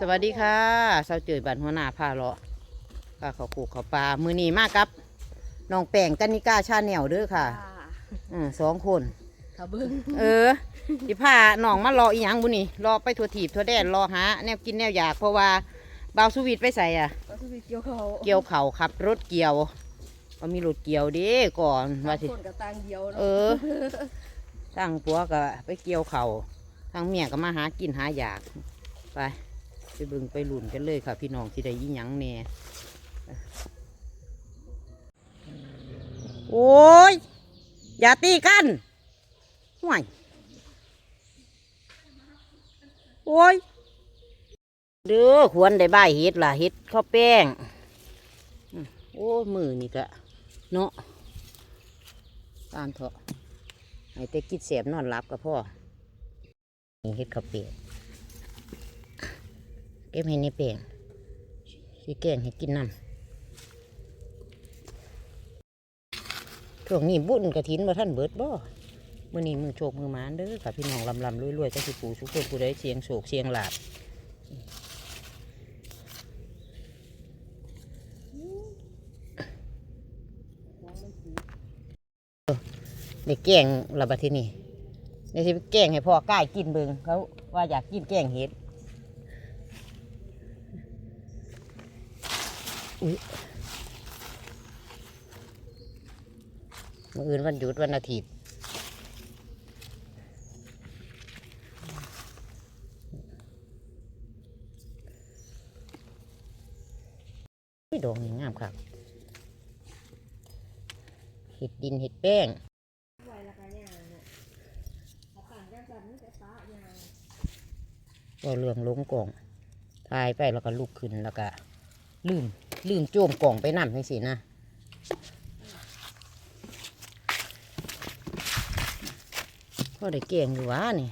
สวัสดีค่ะเสาวเจยบันหัวหน้าพาเลาะก็เขาคูเขาปลามือนีมากครับน้องแป้งกันนิก้าชาแนลเด้อค่ะเออสองคนถ้าเบิ้งเออสิพาน้องมารออีหยังบุนี่รอไปทัวถีบทัวแดนรอหาแนวกินแนวอยากเพราะว่าบาวสวิตไปใส่อะก็คือเกี่ยวเขาเกี่ยวเขาขับ รถเกี่ยวก็มีรถเกี่ยวเด้ก่อนว่าสิคนกับตังเดียวเอเนาะอตั้งปัวก็ไปเกี่ยวเขาทางเมียก็มาหากินหาอยาก ไปไปเบึงไปหลุนกันเลยค่ะ พี่น้องที่ได้ยินหยังแหน่โอ้ย อย่าตีกันห่วยโอ้ย เด้อควรได้ใบายเฮ็ดล่ะเฮ็ดข้าวแป้ง โอ้มือนี่กะเนาะตามเถอะให้แต่กินเสียบนอนหลับกับพ่อเฮ็ดข้าวเปียก ก็บให้ในเปียงสีแกงให้กินน้ำช่วงนี้บุญกระถินมาท่านเบิดบ่มื่อนี้มือโชคมือมานเด้อค่ะพี่น้องลำลำรวยๆก็สิปูสุขคนผู้ใดเสียงโศกเสียงหลาบได้แกงระบาดที่นี่ในที่แกงให้พ่อกล้ายกินเบิงเขาว่าอยากกินแกงเห็ด อุ๊ยมื่ออื่นวันหยุดวันอาทิตย์ดอกนี่งามครับเห็ดดินเห็ดแป้งก็เนาะถ้าต่างกันแบบนี้แต่ฟ้าย่างก็เรื่องลงกล่องทายไปแล้วก็ลุกขึ้นแล้วก็ลืม ลืมโจมกล่องไปนั่นให้สินะก็ได้เก่งอยู่วะนี่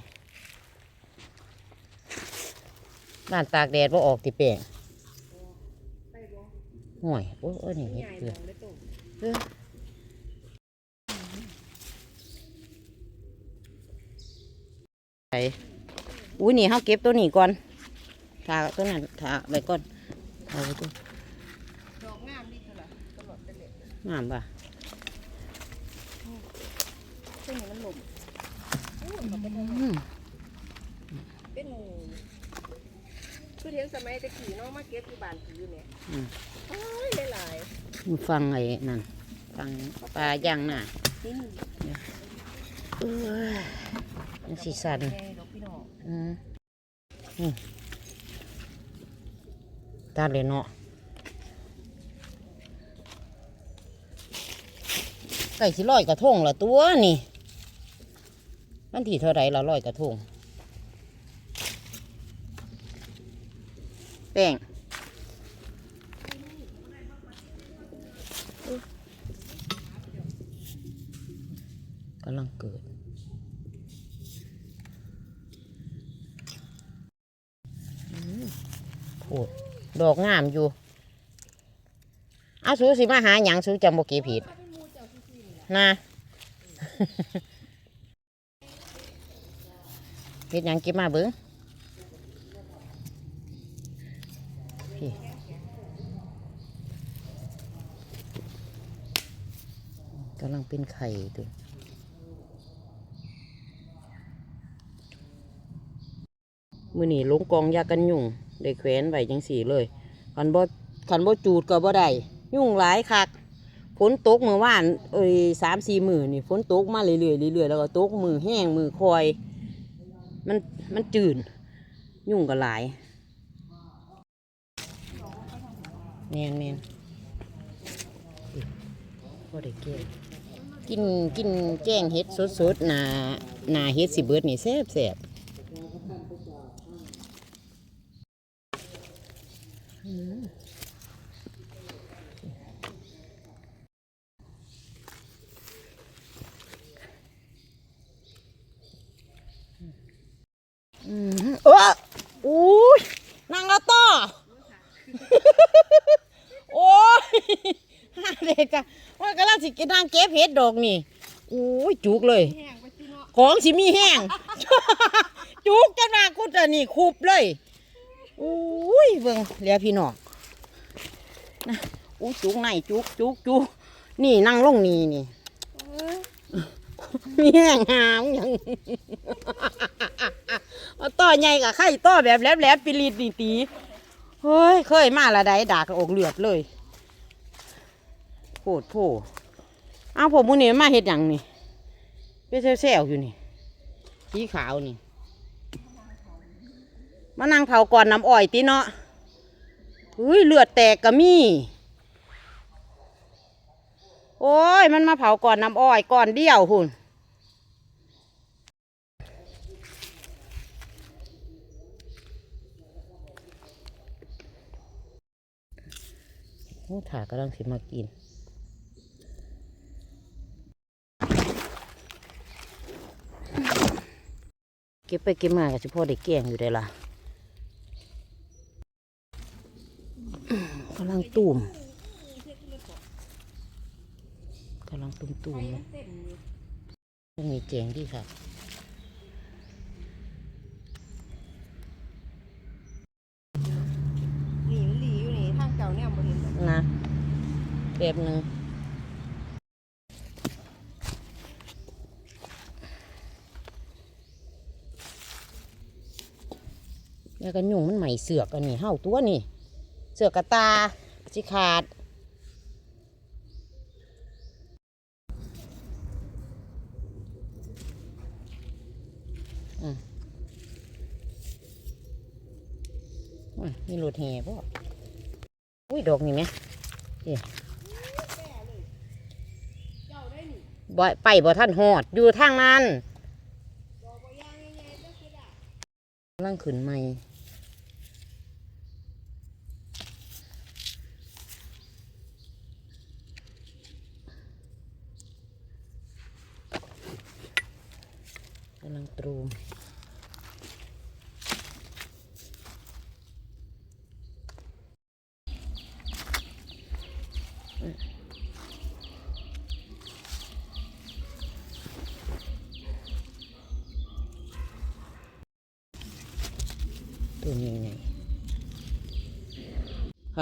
บ้านตากแดดว่าออกติเป่งห่วยโอ้ยนี่ใหเห็ดญ่เกลืลองได้ตุ่มเออไปอุ้ยนี่เขาเก็บตัวนี้ก่อนถาตัวนั้นถาไว้ก่อนเอาไว้ตัว ดอกงามดีเท่าไหร่ตลอดไปเลย งามป่ะซึ่งมันหล่มอู้มันเป็นอืมเป็นคือเทียงสมัยตะกี้เน้องมาเก็บอยู่บ้านผีเนี่ยอืมโอ้ยหลายมึงฟังไอ้นั่น ฟังปลาย่างหน้าๆนี่เอ้ยมันสีสันแม่ดอกพี่น้องอืมอืมตาเลยเนาะ ไก่สิลอยกระทงละตัวนี่มันที่เท่าไรละลอยกระทงแป้งกำลังเกิดโพดดอกงามอยู่เอาสูสิมาหาหยังสูจำบ่เก็บผิด นะเฮ็ดหยังเก็บมาเบิ้งพี่กำลังเป็นไข่ตัวมือนี่ลงกองยากันยุงได้แขวนไว้จังสี่เลยคันบ่คันบ่จูดก็บ่ได้ยุ่งหลายคัก ฝนตกเมื่อวานเอ้ยสามสี่มือนี่ฝนตกมาเรื่อยๆเรื่อยๆแล้วก็ตกมือแห้งมือคอย มันมันจืดยุ่งก็หลายแมนแมนบ่ได้เก่งกินกินแกงเห็ดสดๆหนานาเห็ดสิเบิดนี่แซ่บแซ่บอืม เอออุ้ยนางละต่อโอ้ยหาเด็กอะว่ากำลังสิกินนางเก็บเห็ดดอกนี่อุ้ยจุกเลยแห้งไปสิเนาะของสิมีแห้ง จุกจะนาคุดอันนี่คุบเลยอุ้ยเบิ่งเหลียพี่น้องนะอู้จุกไหนจุกจุกจุกนี่นั่งลงนี่นี่มีแห้งหามหยัง เอาต่อใหญ่กับไข่ต่อแบบแหลบๆปิลิดนี่ตีเฮ้ยเคยมาละได้ดากอกเลือดเลยโพดโพเอาผมมูนี่มาเห็ดหยังนี่ไปแซวๆอยู่นี่สีขาวนี่มานั่งเผาก่อนน้ำอ้อยตีเนาะเฮ้ยเลือดแตกก็มีโอ้ยมันมาเผาก่อนน้ำอ้อยก่อนเดียวหุ่น ถากำลังสิมากินเก็บไปเก็บมาก็จะพ่อได้แกงอยู่ได้ล่ะกำลังตุ่มกำลังตุ่มตุ่มๆตรงนี้เจ๋งดีค่ะ หนีมันหลีอยู่นี่ทางเก่าเนี่ยบ่เห็น นะ แบบหนึ่งแล้วก็ยุ่งมันใหม่เสือกอันนี้เห่าตัวนี่ เสือกกระตาสิขาดอืมมีรถแห่ป่ะอุ้ย ดอกนี่ไหมเจ้าได้นี่ บ่ไปบ่ท่านหอด อยู่ทางนั้นร่างขืนได้กำลังขึ้นใหม่กำลังตรูมตัวนี้ไง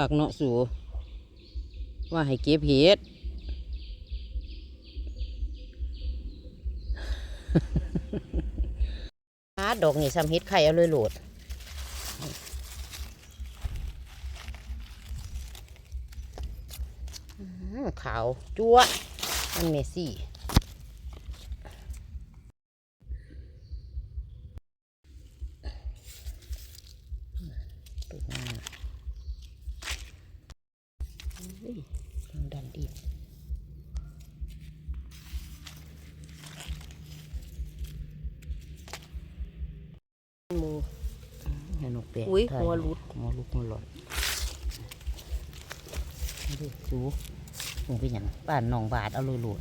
หากเนาะสูว่าให้เก็บเห็ดอาดอกนี่ซ้ำเฮ็ดไข่เอาเลยโหลดขาวจั๊วะมันเมซี่ มึงเป็นหยังบ้านหนองบาดเอาเลยโหลด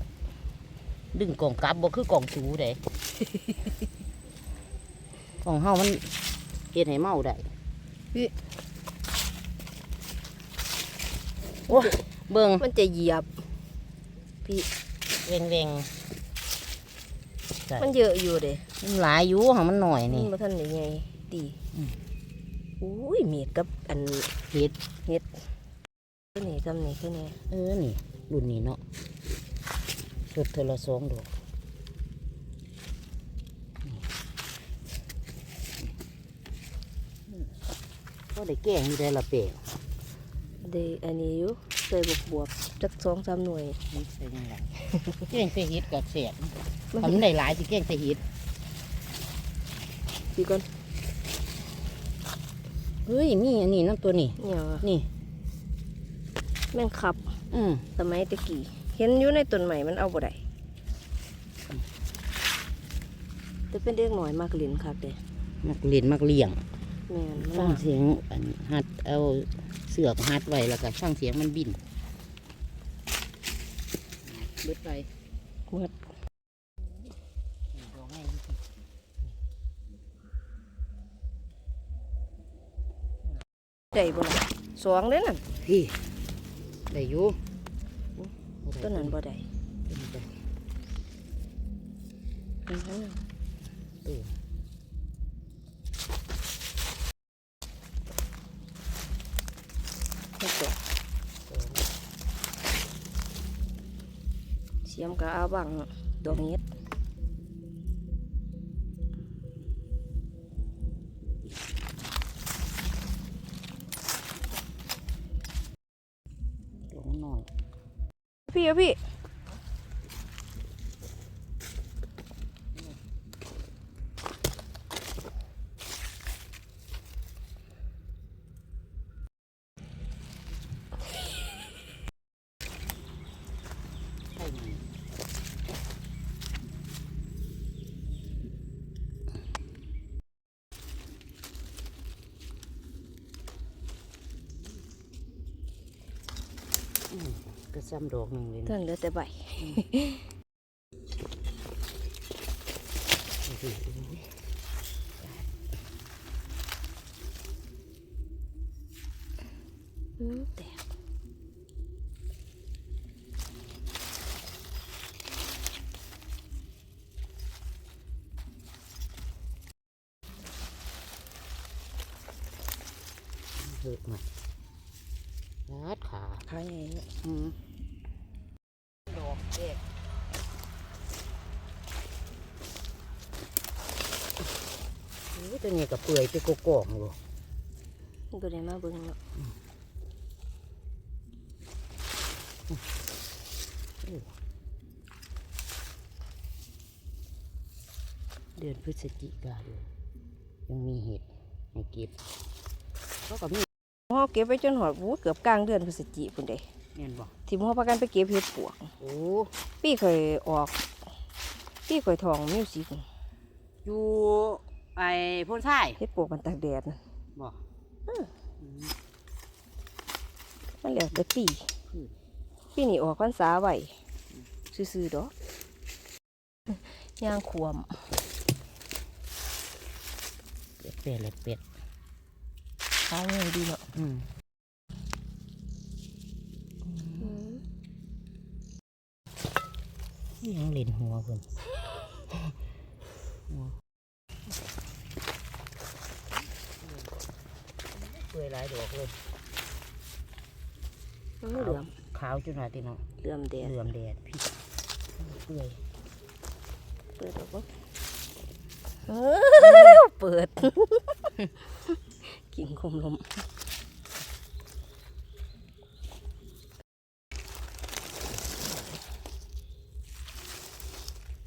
ดึงกล่องกลับบ่คือกล่องสูเด้กล่องเฮามันเฮ็ดให้เมาได้พี่โอ้ยเบิ่งมันจะเหยียบเวงเวงใช่มันเยอะอยู่เด้มันหลายอยู่หางมันหน่อยนี่นี่มาท่านได้ไงดีอืมอุ้ยเมียดกับอันเฮ็ดขึ้นนี่จำนี่ขึ้นนี่เออนี่ รุ่นนี้เนาะสุดเทอละสองดอกก็ได้แกงอยู่ได้ละเปะเดอันนี้อยู่ใส่บวบบวบๆจักสองสามหน่วยนี่ใส่ยังไงแกงใส่เฮ็ดกับแสบทำได้หลายสิแกงใส่เฮ็ดดีก่อนเฮ้ยมีอันนี้น้ำตัวนี้เนี่ยว่ะนี่ แม่งขับ อืมสมัยตะกี้เห็นอยู่ในต้นใหม่มันเอาบ่ได้แต่เป็นเด็กหน่อยมากลิ้นคักเด้มักเล่นมักเลี้ยงแม่นมันฟังน่ะเสียงอันฮัดเอาเสือกฮัดไว้แล้วก็ฟังเสียงมันบินเบิดไปหมดได้บ่ล่ะสองเด้อนั่นพี่ ได้อยู่ต้นนั้นบ่ได้ตัวเสียมกับอาบังดวงเงียบ พี่ครับพี่ ใช่ไหมอืมก็ ซ้ำดอกหนึ่งเลยนะท่านเหลือแต่ใบโอ้โหอืมแตกเลิกมาลัดขาขาใหญ่เนอะ อืมดอกแดกโอ้ย ตัวนี้กับเปื่อยไปกกอกเลยบ่มันบ่ได้มาเบิ่งเนาะเดือนพฤศจิกายนยังมีเห็ดให้เก็บเขาก็มีเฮาเก็บไว้จนหอดวูเกือบกลางเดือนพฤศจิพุ่นเด้เห็นบ่ที่เฮาพากันไปเก็บเห็ดปวกโอ้พี่เคยออก พี่เคยทองมิวสิกอยู่ ไอ้พ่นทรายเห็ดปวกมันตากแดดน่ะบ่มันแล้วแต่ปีอืมปีนี้ออกพรรษาไว้ซื่อๆดอกย่างขวมเป็ดเป็ดเลยเป็ดขาใหญ่ดีเนาะอืมยังเล่นหัวเพิ่นหัว เปื่อยหลายดอกเลยมันเหลื่อมขาวจุดหนาตีน้องเหลื่อมแดดเหลื่อมแดดพี่เปื่อยเปิดออกบ่เออเปิด กิ่งคมลม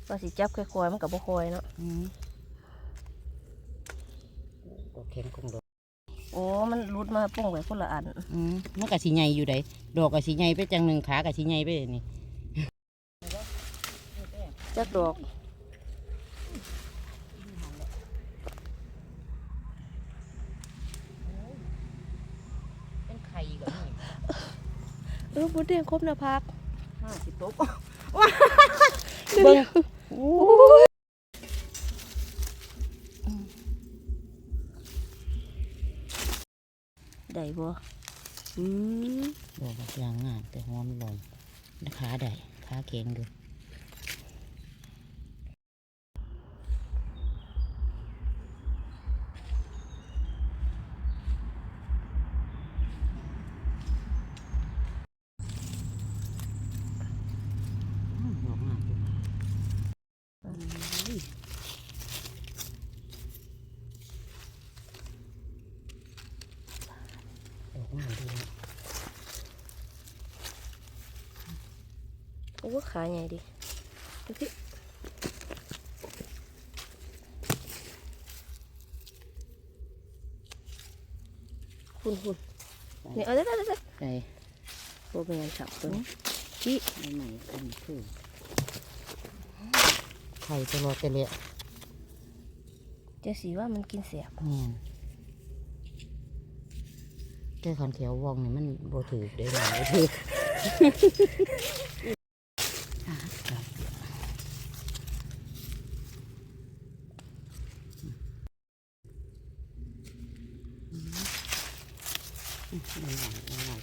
ว่าสิจับค่อยๆมันกับบ่ค่อยเนาะอืมดอกแข็งคงดอก โอ้มันรุดมาป้งไว้คนละอันอืมมันก็สีใหญ่อยู่ไดดอกก็สีใหญ่ไปจังหนึ่งขาก็สีใหญ่ไปนี่จักดอกเป็นไข่ก็มีเออบุดเดียงครบนะพักห้าสิบตกเบิ่งได้ บ่อืมบอกแบบย่างงามแต่หอมลอยขาได้ขาแข็งดูวยอืมดอกงามจังอุ้ย ดอกงามดีนะโอ้ขาใหญ่ดิดูสิคุณคุณเนี่ยเอาได้ได้ได้ใส่โอ้เป็นไงฉับตัวนี้ที่ใหม่ๆกันคือไข่ตลอดแต่เลยเจะสีว่ามันกินเสียบเนี่ย แต่ขันแถววองนี่มันโบถือได้หน่อยถือมันหน่อยมันหน่อย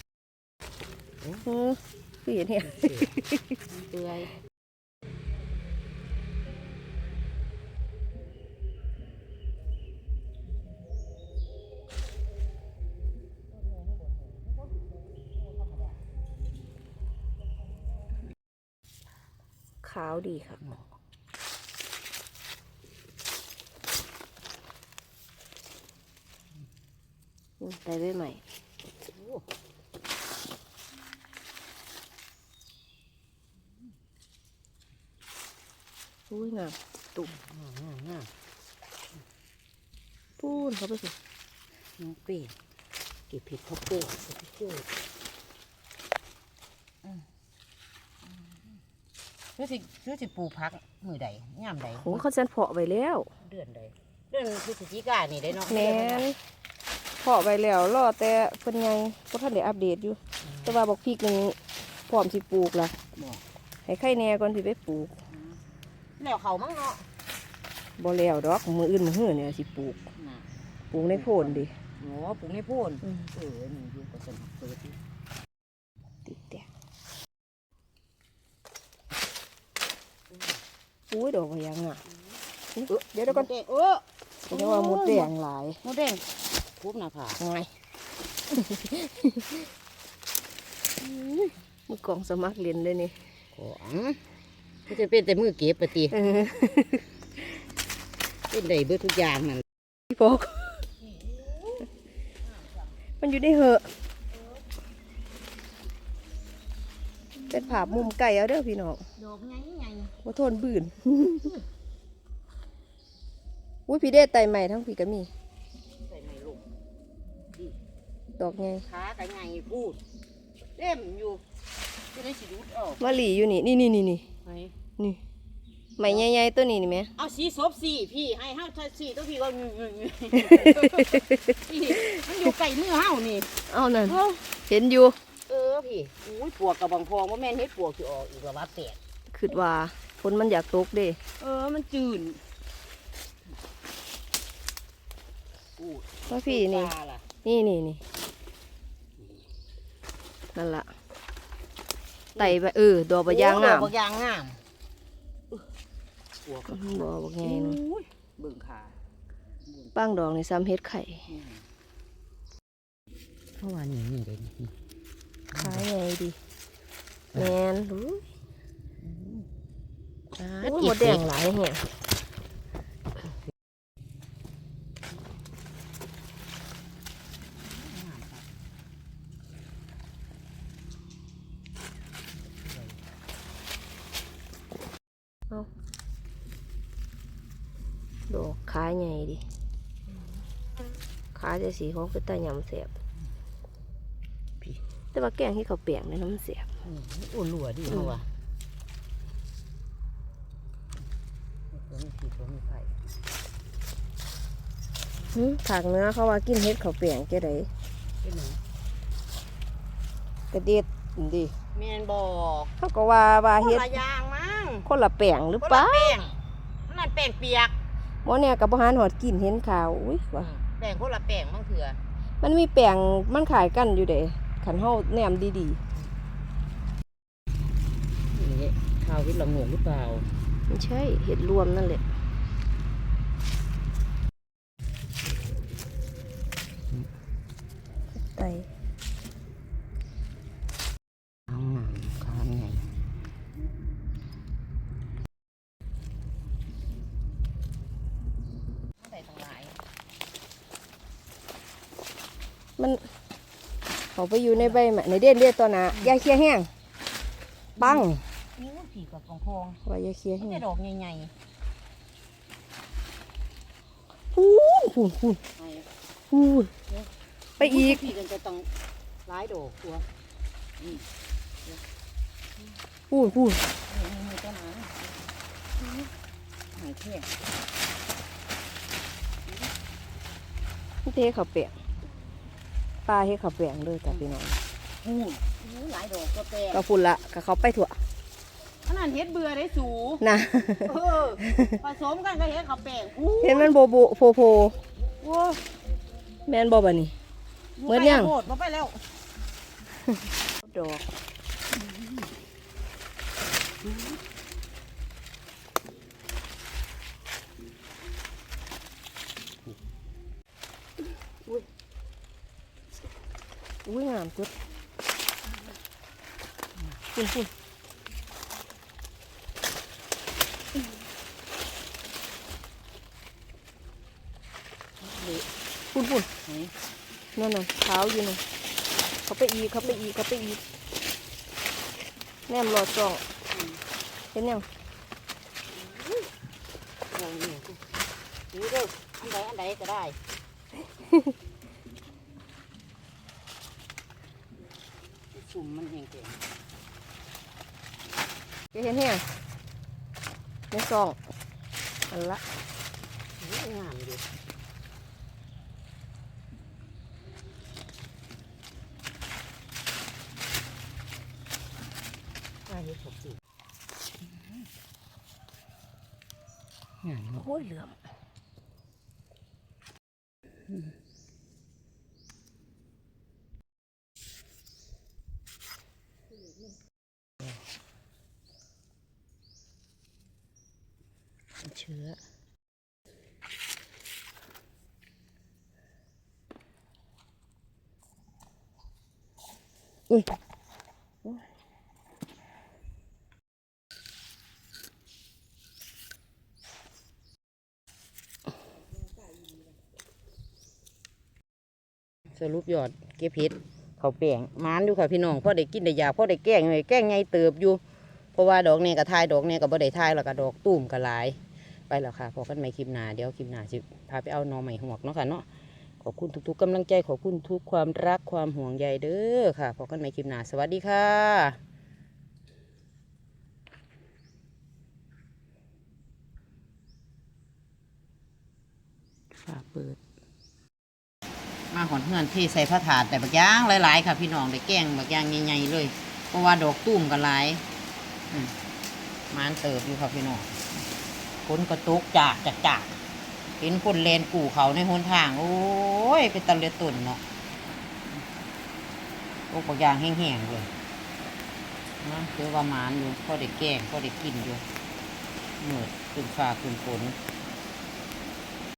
อือคืออย่างเนี้ยเปื่อย ดีค่ะอืมได้ไว้ใหม่อุ้ยงามตุ่มงามปูนเขาไปสิน้องเป้เก็บเผ็ดเขาเป้สติ๊กเก อร์ซื้อสิซื้อสิปลูกพักมือใดยามใดโหเขาจันเพาะไว้แล้วเดือนใดเดือนพฤศจิกายนนี่ได้เนาะแมนเพาะไว้แล้วรอแต่เพิ่นไงก็ท่านได้อัปเดตอยู่ แต่ว่าบอกพริกนี่พร้อมสิปลูกละบอกให้ไข่แหน่ก่อนสิไปปลูก แล้วเขามั้งเนาะบ่แล้วดอกมืออื่นมือหื้อเนี่ยสิปลูกน่ะปลูกในโพนดิโอ้ปลูกในโพ่นอืมเออนี่อยู่กับสมัครเปิดอยู่ติดแต่ อุ้ยดอกพะยังอะเดี๋ยวเดี๋ยวก่อนเด็กเออเดี๋ยวว่ามุดแดงหลายมดแดงทุบหน้าผากไงมือกล่องสมัครเรียนเลยนี่ของมันจะเป็นแต่มือเก็บปะติเออเป็นได้เบิดทุกอย่างนั่นพี่พกมันอยู่ในเหอะ เป็นผาบมุมไก่เอาเด้อพี่น้องดอกไงไงว่าทนบื่นอุ้ยพี่เดชไตใหม่ทั้งพี่ก็มีใส่ไม่ลงดอกไงขากันไงพูดเต็มอยู่จะได้สิดูดออกมะหลี่อยู่นี่นี่นี่นี่นี่ไหนนี่ใหม่ใหญ่ๆตัวนี้นี่ไหมเอาสีศพสีพี่ให้เฮาถ้าสีตัวพี่ก็พี่มันอยู่ไก่มือเฮานี่เอานั่นเออเห็นอยู่เออพี่อุ้ยปวกกับบางพองว่าแม่นเฮ็ดปวกสิออกอีกแล้วว่าแตกคิดว่าฝนมันอยากตกเด้เออมันจืดอู้ว่าพี่นี่ ปลาล่ะนี่นี่นี่นั่นละไต่ไปเออดอกบะยางงามโอ้ดอกบะยางงามอื้อปวกกับบ่บอกไงนะอุ้ยเบิ่งขาป้างดอกในซ้ำเฮ็ดไข่ เพราะว่านี่นี่เด่นนี่ขายไง ดีแมนรู้อ่าโอ้ยหมดแดงหลายแฮะดอกขายไงดิขายจะสีของเป็นตาหยำเสียบพี่ แต่ว่าแกงที่เขาเปียกในน้ำเสียบอืมอุ่นหลัวดิอืมเพราะว่าตัวนี้ผิดตัวนี้ไข่หึผักเนื้อเขาว่ากินเฮ็ดเขาวเปียงแกไดเป็นหนึ่งกระเด็ดดิแมนบอกเขาก็ว่าว่าคนเฮ็ดละอย่างมั้งคนละแปลงหรือคนเปละล่าแป้งนั่นแป้งเปียกหมอเนี่ยกับบ่หานหอดกินเห็นข่าวอุ้ยว่าแป้งคนละแป้งบางเถื่อมันมีแปลงมันขายกันอยู่เด้ ขันเฮาแนมดีนี่ข้าววิทย์ละงงหรือเปล่าๆไม่ใช่เห็ดรวมนั่นแหละไตเอาหนังข้าวไงใส่ตั้งหลายมัน เขาไปอยู่ในใบไม้ในเด่นเด่นตัวน่ะยาเคียแห้งปังนี่มันผีกับของพองว่ายาเคียมันแห้จะงดอกใหญ่พูนพูนพูนๆไอ้พูนไปอีกผีกันจะต้องหลายดอกตัวพูนพูนนี่มีต้นไม้หายแค่นี่เทเขาวเปียง ปลาเฮ็ดเขาวเปียงเลยจ้ะพี่น้องหูหูหลายดอกก็แตกก็พุ่นละก็เขาไปถั่วขนาดเฮ็ดเบื่อได้สูนะเออผสมกันก็เฮ็ดข้าวแป้งอู้เห็นมันโบโบโพโพโอ้แม่นบ่บ่นี่เหมือนยังโหดมาไปแล้วดอก อุ้ยงามจุดคุณคุณคุณคุณนั่นน่ะเท้าอยู่น่ะเขาไปอีเขาไปอีเขาไปอีแนมรอจองเห็นยังนี่เด้ออันใดอันใดก็ได้ สุ่มมันเองเก่งจะเห็นแห้งในซองอันละงามอยู่ว่าเฮ็ดผมสิงามเนาะโอ้ยเหลือม ชื้อ อุ้ยสรุปยอดเก็บเห็ดเขาแป้งมานอยู่ค่ะพี่น้องพ่อได้กินได้ยาพ่อได้แก้งเลยแก้งไงเติบอยู่ เพราะว่าดอกเนี่ยกับทายดอกเนี่ยกับบ่ได้ทายแล้วก็ดอกตุ่มกับลาย ไปแล้วค่ะพอกันใหม่คลิปหน้าเดี๋ยวคลิปหน้าสิพาไปเอาหนอใหม่หวกเนาะค่ะเนาะขอบคุณทุกๆกำลังใจขอบคุณทุกความรักความห่วงใยเด้อค่ะพอกันใหม่คลิปหน้าสวัสดีค่ะฝาเปิด มาหอนเฮือนเทใส่ผ้าถาดแต่บักย่างหลายๆ ค่ะพี่น้องได้แกงบักย่างใหญ่ๆเลย เพราะว่าดอกตุ่มกันหลายอืมมานเติบอยู่ค่ะพี่น้อง ฝนกระตุกจากจากจากเห็นคนเลนกู่เขาในหนทาง โอ้ย เป็นตะเลือตุ่นเนาะโอ้บักย่างแห้งๆเลยนะคือว่ามานอยู่พอได้แกงพอได้กินอยู่เหมือดขึ้นฟ้าขึ้นฝน